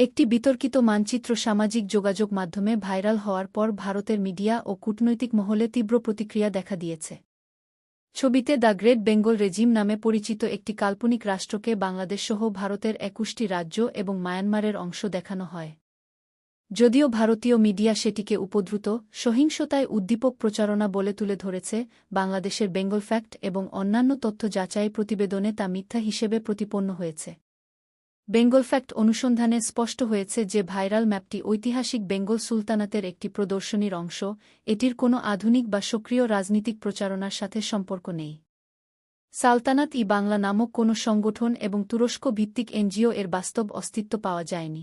একটি বিতর্কিত মানচিত্র সামাজিক যোগাযোগ মাধ্যমে ভাইরাল হওয়ার পর ভারতের মিডিয়া ও কূটনৈতিক মহলে তীব্র প্রতিক্রিয়া দেখা দিয়েছে। ছবিতে দ্য গ্রেট বেঙ্গল রেজিম নামে পরিচিত একটি কাল্পনিক রাষ্ট্রকে বাংলাদেশসহ ভারতের একুশটি রাজ্য এবং মায়ানমারের অংশ দেখানো হয়। যদিও ভারতীয় মিডিয়া সেটিকে উপদ্রুত, সহিংসতায় উদ্দীপক প্রচারণা বলে তুলে ধরেছে বাংলাদেশের বেঙ্গল ফ্যাক্ট এবং অন্যান্য তথ্য যাচাই প্রতিবেদনে তা মিথ্যা হিসেবে প্রতিপন্ন হয়েছে। বেঙ্গল ফ্যাক্ট অনুসন্ধানে স্পষ্ট হয়েছে যে ভাইরাল ম্যাপটি ঐতিহাসিক বেঙ্গল সুলতানাতের একটি প্রদর্শনীর অংশ, এটির কোনো আধুনিক বা সক্রিয় রাজনীতিক প্রচারণার সাথে সম্পর্ক নেই। সালতানাত ই বাংলা নামক কোনো সংগঠন এবং তুরস্ক ভিত্তিক এনজিও এর বাস্তব অস্তিত্ব পাওয়া যায়নি।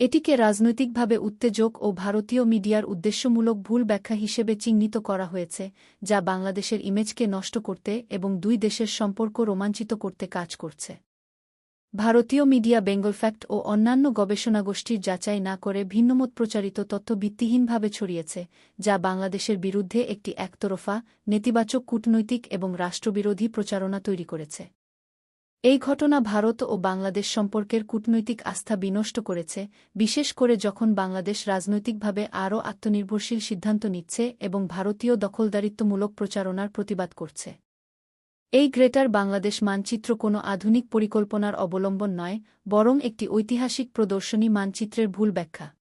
এটিকে রাজনৈতিকভাবে উত্তেজক ও ভারতীয় মিডিয়ার উদ্দেশ্যমূলক ভুল ব্যাখ্যা হিসেবে চিহ্নিত করা হয়েছে, যা বাংলাদেশের ইমেজকে নষ্ট করতে এবং দুই দেশের সম্পর্ক রোমাঞ্চিত করতে কাজ করছে। ভারতীয় মিডিয়া বেঙ্গল ফ্যাক্ট ও অন্যান্য গবেষণাগোষ্ঠীর যাচাই না করে ভিন্নমত প্রচারিত তথ্য ভিত্তিহীনভাবে ছড়িয়েছে, যা বাংলাদেশের বিরুদ্ধে একটি একতরফা, নেতিবাচক কূটনৈতিক এবং রাষ্ট্রবিরোধী প্রচারণা তৈরি করেছে। এই ঘটনা ভারত ও বাংলাদেশ সম্পর্কের কূটনৈতিক আস্থা বিনষ্ট করেছে, বিশেষ করে যখন বাংলাদেশ রাজনৈতিকভাবে আরও আত্মনির্ভরশীল সিদ্ধান্ত নিচ্ছে এবং ভারতীয় দখলদারিত্বমূলক প্রচারণার প্রতিবাদ করছে। এই গ্রেটার বাংলাদেশ মানচিত্র কোনো আধুনিক পরিকল্পনার অবলম্বন নয়, বরং একটি ঐতিহাসিক প্রদর্শনী মানচিত্রের ভুল ব্যাখ্যা।